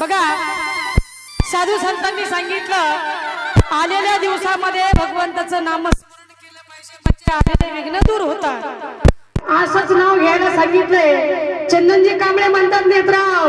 बघा साधू संतांनी सांगितलं आलेल्या दिवसामध्ये भगवंताचं नामस्मरण केलं पाहिजे म्हणजे विघ्न दूर होतात. असंच नाव घ्यायला सांगितलंय. चंदनजी कांबळे म्हणतात नेत्राव.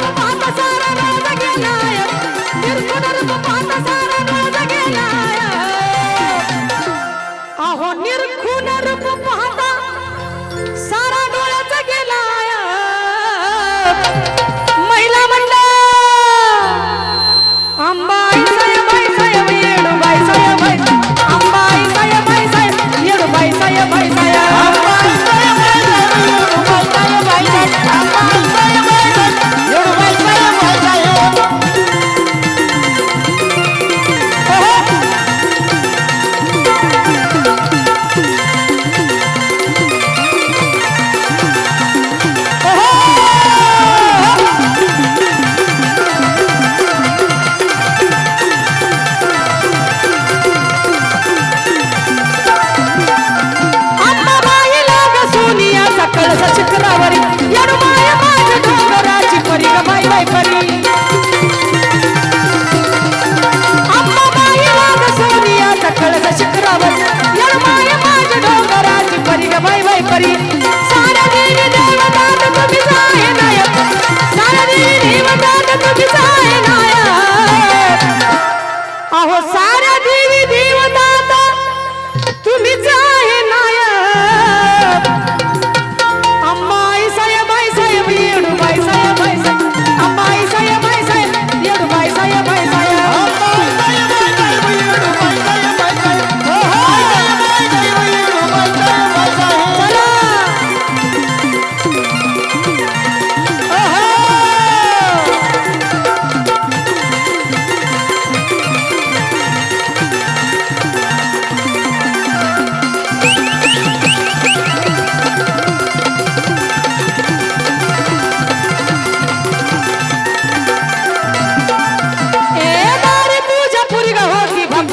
பாப்பசாரரே ಹೊಸ ದೀವಿ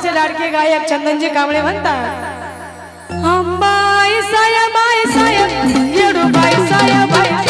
असे लाडके गायक चंदनजी कांबळे म्हणतात. अंबाई साया बाई साया येडू बाई साया बाई.